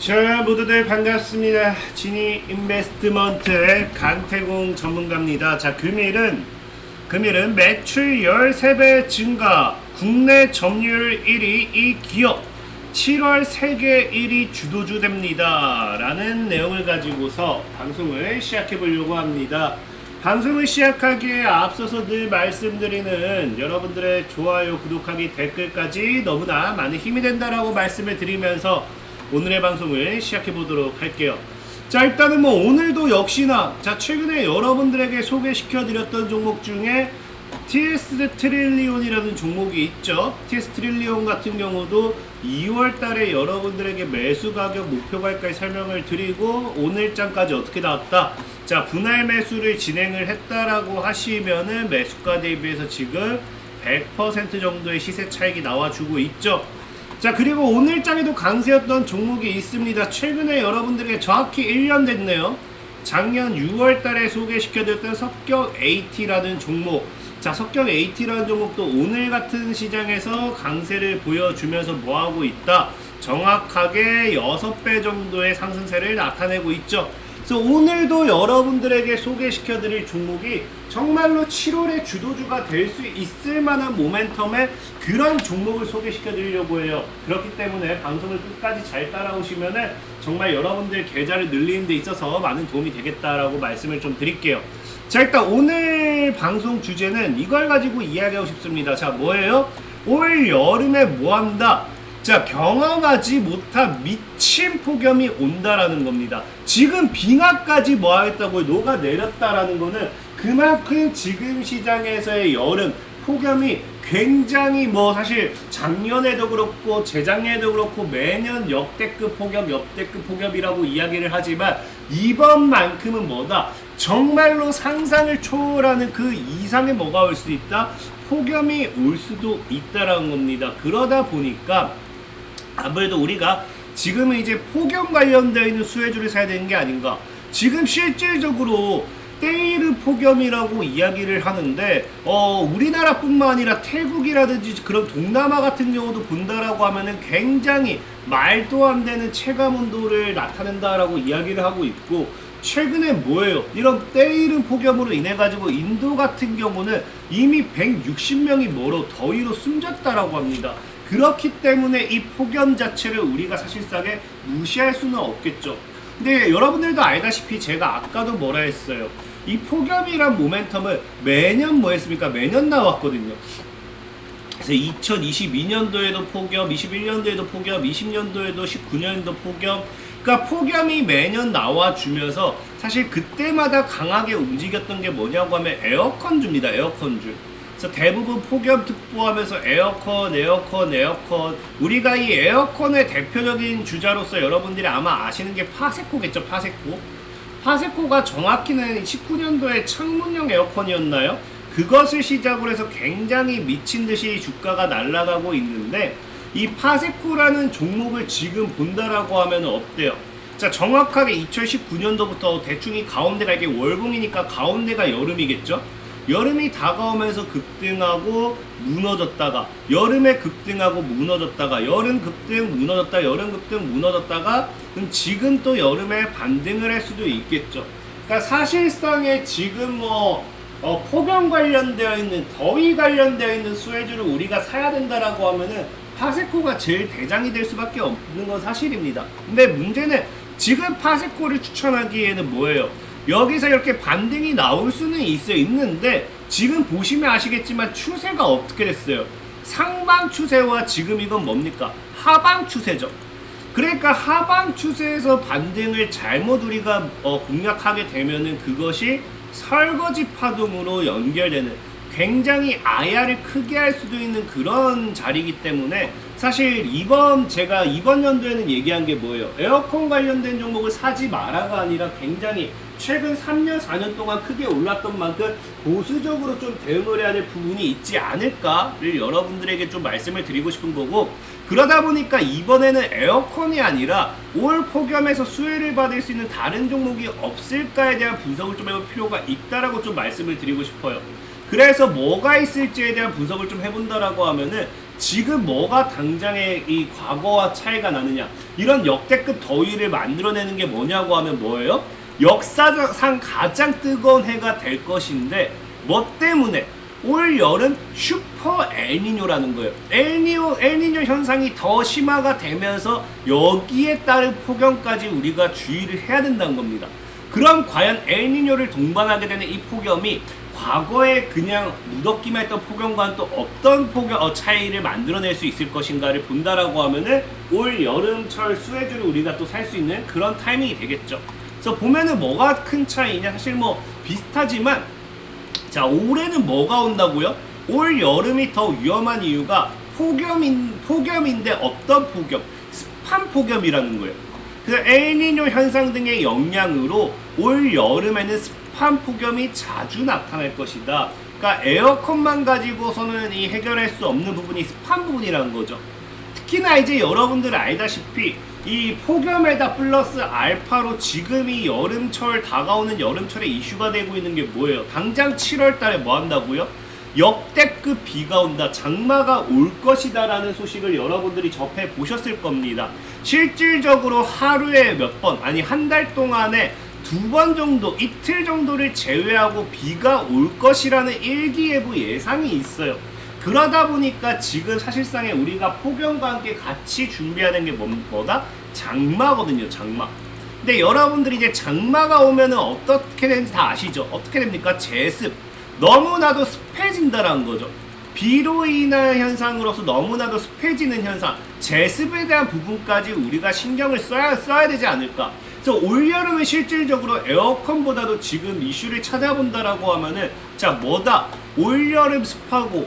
자 모두들 반갑습니다. 지니 인베스트먼트의 강태공 전문가입니다. 자 금일은 금일은 매출 13배 증가, 국내 점유율 1위 이 기업 7월 세계 1위 주도주 됩니다. 라는 내용을 가지고서 방송을 시작해 보려고 합니다. 방송을 시작하기에 앞서서 늘 말씀드리는 여러분들의 좋아요, 구독하기, 댓글까지 너무나 많은 힘이 된다라고 말씀을 드리면서 오늘의 방송을 시작해 보도록 할게요. 자 일단은 뭐 오늘도 역시나 자 최근에 여러분들에게 소개시켜 드렸던 종목 중에 TS 트릴리온이라는 종목이 있죠. TS 트릴리온 같은 경우도 2월 달에 여러분들에게 매수 가격 목표 가격까지 설명을 드리고 오늘장까지 어떻게 나왔다. 자, 분할 매수를 진행을 했다라고 하시면은 매수가 대비해서 지금 100% 정도의 시세 차익이 나와주고 있죠. 자 그리고 오늘장에도 강세였던 종목이 있습니다. 최근에 여러분들에게 정확히 1년 됐네요. 작년 6월 달에 소개시켜드렸던 석격 AT라는 종목. 자, 석격 AT라는 종목도 오늘 같은 시장에서 강세를 보여주면서 뭐하고 있다? 정확하게 6배 정도의 상승세를 나타내고 있죠. 그래서 오늘도 여러분들에게 소개시켜 드릴 종목이 정말로 7월의 주도주가 될 수 있을 만한 모멘텀의 그런 종목을 소개시켜 드리려고 해요. 그렇기 때문에 방송을 끝까지 잘 따라오시면은 정말 여러분들 계좌를 늘리는 데 있어서 많은 도움이 되겠다라고 말씀을 좀 드릴게요. 자, 일단 오늘 방송 주제는 이걸 가지고 이야기하고 싶습니다. 자, 뭐예요? 올 여름에 뭐 한다? 자, 경험하지 못한 미친 폭염이 온다라는 겁니다. 지금 빙하까지 뭐 하겠다고 녹아 내렸다라는 거는 그만큼 지금 시장에서의 여름 폭염이 굉장히 뭐 사실 작년에도 그렇고 재작년에도 그렇고 매년 역대급 폭염, 역대급 폭염이라고 이야기를 하지만 이번만큼은 뭐다? 정말로 상상을 초월하는 그 이상의 뭐가 올 수 있다? 폭염이 올 수도 있다라는 겁니다. 그러다 보니까 아무래도 우리가 지금은 이제 폭염 관련되어 있는 수혜주를 사야 되는 게 아닌가. 지금 실질적으로 테이르 폭염이라고 이야기를 하는데 어 우리나라뿐만 아니라 태국이라든지 그런 동남아 같은 경우도 본다라고 하면은 굉장히 말도 안 되는 체감 온도를 나타낸다라고 이야기를 하고 있고 최근에 뭐예요? 이런 때이른 폭염으로 인해 가지고 인도 같은 경우는 이미 160명이 뭐로 더위로 숨졌다라고 합니다. 그렇기 때문에 이 폭염 자체를 우리가 사실상에 무시할 수는 없겠죠. 근데 여러분들도 알다시피 제가 아까도 뭐라 했어요. 이 폭염이란 모멘텀을 매년 뭐 했습니까? 매년 나왔거든요. 그래서 2022년도에도 폭염, 21년도에도 폭염, 20년도에도 19년도 폭염. 그러니까 폭염이 매년 나와주면서 사실 그때마다 강하게 움직였던 게 뭐냐고 하면 에어컨주입니다. 에어컨주. 그래서 대부분 폭염 특보하면서 에어컨, 에어컨, 에어컨. 우리가 이 에어컨의 대표적인 주자로서 여러분들이 아마 아시는 게 파세코겠죠, 파세코. 파세코가 정확히는 19년도에 창문형 에어컨이었나요? 그것을 시작으로 해서 굉장히 미친 듯이 주가가 날아가고 있는데 이 파세코라는 종목을 지금 본다라고 하면 어때요? 자 정확하게 2019년도부터 대충 이 가운데가 이게 월봉이니까 가운데가 여름이겠죠? 여름이 다가오면서 급등하고 무너졌다가 여름에 급등하고 무너졌다가 여름 급등 무너졌다 여름 급등 무너졌다가 그럼 지금 또 여름에 반등을 할 수도 있겠죠. 그러니까 사실상에 지금 뭐 어, 폭염 관련되어 있는 더위 관련되어 있는 수혜주를 우리가 사야 된다라고 하면은 파세코가 제일 대장이 될 수밖에 없는 건 사실입니다. 근데 문제는 지금 파세코를 추천하기에는 뭐예요? 여기서 이렇게 반등이 나올 수는 있어 있는데 지금 보시면 아시겠지만 추세가 어떻게 됐어요? 상방 추세와 지금 이건 뭡니까? 하방 추세죠. 그러니까 하방 추세에서 반등을 잘못 우리가 어, 공략하게 되면은 그것이 설거지 파동으로 연결되는 굉장히 아야를 크게 할 수도 있는 그런 자리이기 때문에 사실 이번 제가 이번 연도에는 얘기한 게 뭐예요? 에어컨 관련된 종목을 사지 마라가 아니라 굉장히 최근 3년 4년 동안 크게 올랐던 만큼 보수적으로 좀 대응을 해야 될 부분이 있지 않을까를 여러분들에게 좀 말씀을 드리고 싶은 거고 그러다 보니까 이번에는 에어컨이 아니라 올 폭염에서 수혜를 받을 수 있는 다른 종목이 없을까에 대한 분석을 좀 해볼 필요가 있다라고 좀 말씀을 드리고 싶어요. 그래서 뭐가 있을지에 대한 분석을 좀 해본다라고 하면은 지금 뭐가 당장의 이 과거와 차이가 나느냐 이런 역대급 더위를 만들어내는 게 뭐냐고 하면 뭐예요? 역사상 가장 뜨거운 해가 될 것인데 뭐 때문에 올 여름 슈퍼 엘니뇨라는 거예요. 엘니뇨 엘니뇨 현상이 더 심화가 되면서 여기에 따른 폭염까지 우리가 주의를 해야 된다는 겁니다. 그럼 과연 엘니뇨를 동반하게 되는 이 폭염이 과거에 그냥 무덥기만 했던 폭염과는 또 어떤 폭염 어, 차이를 만들어낼 수 있을 것인가를 본다라고 하면은 올 여름철 수해주를 우리가 또 살 수 있는 그런 타이밍이 되겠죠. 그래서 보면은 뭐가 큰 차이냐 사실 뭐 비슷하지만 자 올해는 뭐가 온다고요? 올 여름이 더 위험한 이유가 폭염인 폭염인데 어떤 폭염? 습한 폭염이라는 거예요. 그 엘니뇨 현상 등의 영향으로 올 여름에는 습한 폭염이 자주 나타날 것이다. 그러니까 에어컨만 가지고서는 이 해결할 수 없는 부분이 습한 부분이라는 거죠. 특히나 이제 여러분들 알다시피 이 폭염에다 플러스 알파로 지금 이 여름철 다가오는 여름철에 이슈가 되고 있는 게 뭐예요? 당장 7월 달에 뭐 한다고요? 역대급 비가 온다, 장마가 올 것이다 라는 소식을 여러분들이 접해 보셨을 겁니다. 실질적으로 하루에 몇 번, 아니 한 달 동안에 두 번 정도, 이틀 정도를 제외하고 비가 올 것이라는 일기예보 예상이 있어요. 그러다 보니까 지금 사실상에 우리가 폭염과 함께 같이 준비해야 되는 게 뭐- 뭐다? 장마거든요, 장마. 근데 여러분들이 이제 장마가 오면은 어떻게 되는지 다 아시죠? 어떻게 됩니까? 제습. 너무나도 습해진다라는 거죠. 비로 인한 현상으로서 너무나도 습해지는 현상, 제습에 대한 부분까지 우리가 신경을 써야, 써야 되지 않을까. 그래서 올여름은 실질적으로 에어컨보다도 지금 이슈를 찾아본다라고 하면은 자 뭐다 올여름 습하고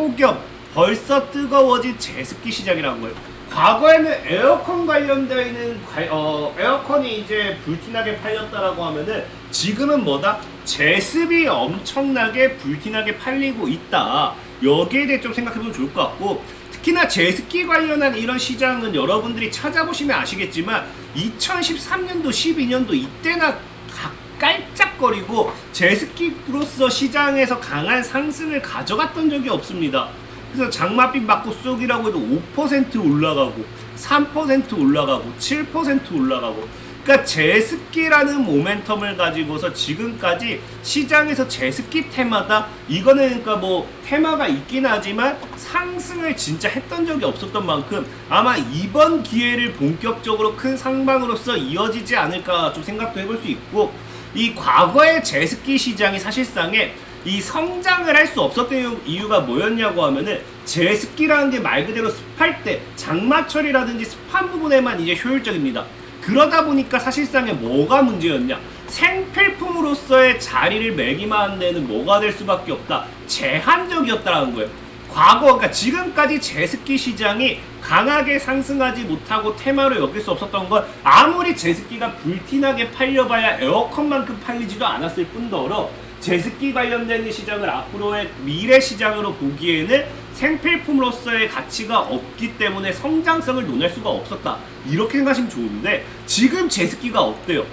폭염 벌써 뜨거워진 제습기 시작이라는 거예요. 과거에는 에어컨 관련되어 있는 관- 어, 에어컨이 이제 불티나게 팔렸다라고 하면은 지금은 뭐다 제습이 엄청나게 불티나게 팔리고 있다. 여기에 대해 좀 생각해보면 좋을 것 같고 특히나 제습기 관련한 이런 시장은 여러분들이 찾아보시면 아시겠지만 2013년도 12년도 이때나 가- 깔짝거리고 제습기로서 시장에서 강한 상승을 가져갔던 적이 없습니다. 그래서 장맛빛 맞고 쏙이라고 해도 5% 올라가고 3% 올라가고 7% 올라가고 그러니까 제습기라는 모멘텀을 가지고서 지금까지 시장에서 제습기 테마다 이거는 그러니까 뭐 테마가 있긴 하지만 상승을 진짜 했던 적이 없었던 만큼 아마 이번 기회를 본격적으로 큰 상방으로서 이어지지 않을까 좀 생각도 해볼 수 있고 이 과거의 제습기 시장이 사실상에 이 성장을 할 수 없었던 이유가 뭐였냐고 하면은 제습기라는 게 말 그대로 습할 때 장마철이라든지 습한 부분에만 이제 효율적입니다. 그러다 보니까 사실상에 뭐가 문제였냐? 생필품으로서의 자리를 매기만 한 데는 뭐가 될 수밖에 없다. 제한적이었다라는 거예요. 과거, 그러니까 지금까지 제습기 시장이 강하게 상승하지 못하고 테마로 여길 수 없었던 건 아무리 제습기가 불티나게 팔려봐야 에어컨만큼 팔리지도 않았을 뿐더러 제습기 관련된 시장을 앞으로의 미래 시장으로 보기에는 생필품으로서의 가치가 없기 때문에 성장성을 논할 수가 없었다. 이렇게 생각하시면 좋은데 지금 제습기가 어때요?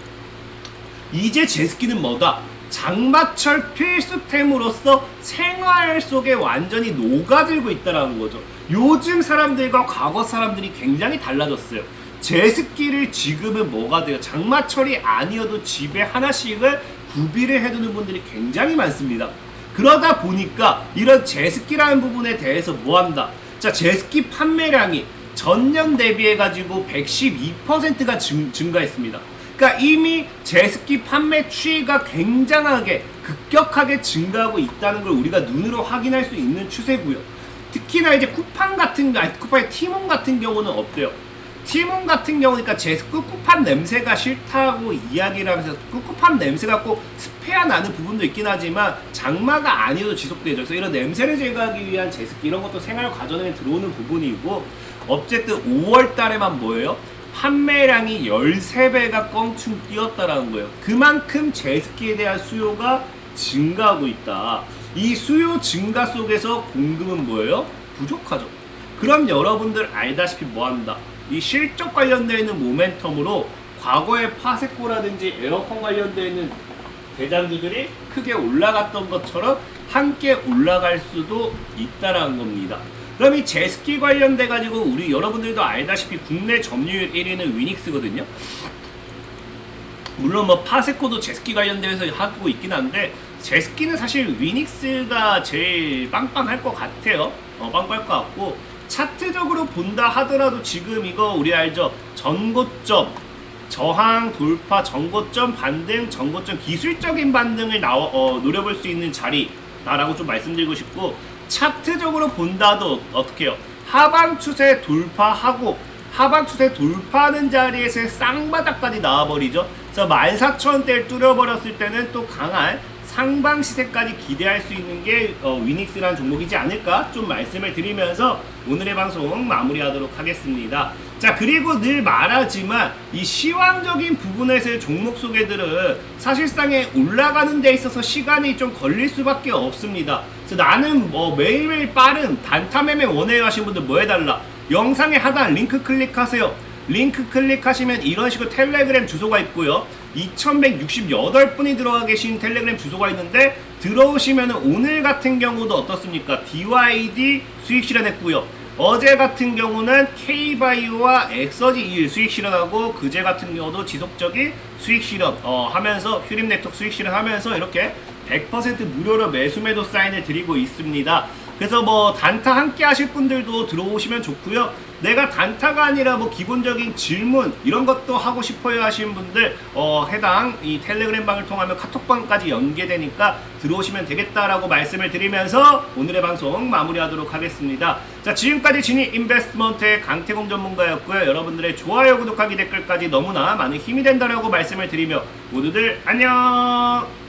이제 제습기는 뭐다? 장마철 필수템으로서 생활 속에 완전히 녹아들고 있다라는 거죠. 요즘 사람들과 과거 사람들이 굉장히 달라졌어요. 제습기를 지금은 뭐가 돼요? 장마철이 아니어도 집에 하나씩을 구비를 해두는 분들이 굉장히 많습니다. 그러다 보니까 이런 제습기라는 부분에 대해서 뭐 한다? 자, 제습기 판매량이 전년 대비해 가지고 112%가 증, 증가했습니다. 그러니까 이미 제습기 판매 추이가 굉장하게 급격하게 증가하고 있다는 걸 우리가 눈으로 확인할 수 있는 추세고요. 특히나 이제 쿠팡 같은 아니 쿠팡의 티몬 같은 경우는 어때요? 티몬 같은 경우니까 제 꿉꿉한 냄새가 싫다고 이야기를 하면서 꿉꿉한 냄새가 꼭 습해야 나는 부분도 있긴 하지만 장마가 아니어도 지속되죠. 그래서 이런 냄새를 제거하기 위한 제습기 이런 것도 생활 과정에 들어오는 부분이고 어쨌든 5월 달에만 뭐예요? 판매량이 13배가 껑충 뛰었다라는 거예요. 그만큼 제습기에 대한 수요가 증가하고 있다. 이 수요 증가 속에서 공급은 뭐예요? 부족하죠. 그럼 여러분들 알다시피 뭐 한다? 이 실적 관련되어 있는 모멘텀으로 과거의 파세코라든지 에어컨 관련되어 있는 대장주들이 크게 올라갔던 것처럼 함께 올라갈 수도 있다라는 겁니다. 그럼 이 제스키 관련돼 가지고 우리 여러분들도 알다시피 국내 점유율 1위는 위닉스거든요. 물론 뭐 파세코도 제스키 관련돼서 하고 있긴 한데 제스키는 사실 위닉스가 제일 빵빵할 것 같아요. 어, 빵빵할 것 같고 차트적으로 본다 하더라도 지금 이거 우리 알죠? 전고점 저항 돌파 전고점 반등 전고점 기술적인 반등을 나와 어, 노려볼 수 있는 자리다 라고 좀 말씀드리고 싶고 차트적으로 본다도 어떻게 해요? 하방 추세 돌파하고 하방 추세 돌파하는 자리에서 쌍바닥까지 나와버리죠. 그래서 14,000원대를 뚫어버렸을 때는 또 강한 상방 시세까지 기대할 수 있는 게 어, 위닉스라는 종목이지 않을까 좀 말씀을 드리면서 오늘의 방송 마무리하도록 하겠습니다. 자 그리고 늘 말하지만 이 시황적인 부분에서의 종목 소개들은 사실상에 올라가는 데 있어서 시간이 좀 걸릴 수밖에 없습니다. 그래서 나는 뭐 매일매일 빠른 단타 매매 원해요 하신 분들 뭐 해달라 영상의 하단 링크 클릭하세요. 링크 클릭하시면 이런 식으로 텔레그램 주소가 있고요. 2168분이 들어가 계신 텔레그램 주소가 있는데 들어오시면 오늘 같은 경우도 어떻습니까? DYD 수익 실현했고요. 어제 같은 경우는 K바이오와 엑서지 2일 수익 실현하고 그제 같은 경우도 지속적인 수익 실현 어, 하면서 휴림 네트워크 수익 실현하면서 이렇게 100% 무료로 매수 매도 사인을 드리고 있습니다. 그래서 뭐 단타 함께 하실 분들도 들어오시면 좋고요. 내가 단타가 아니라 뭐 기본적인 질문 이런 것도 하고 싶어요 하시는 분들 어, 해당 이 텔레그램 방을 통하면 카톡방까지 연계되니까 들어오시면 되겠다라고 말씀을 드리면서 오늘의 방송 마무리하도록 하겠습니다. 자 지금까지 진이 인베스트먼트의 강태공 전문가였고요. 여러분들의 좋아요 구독하기 댓글까지 너무나 많은 힘이 된다라고 말씀을 드리며 모두들 안녕.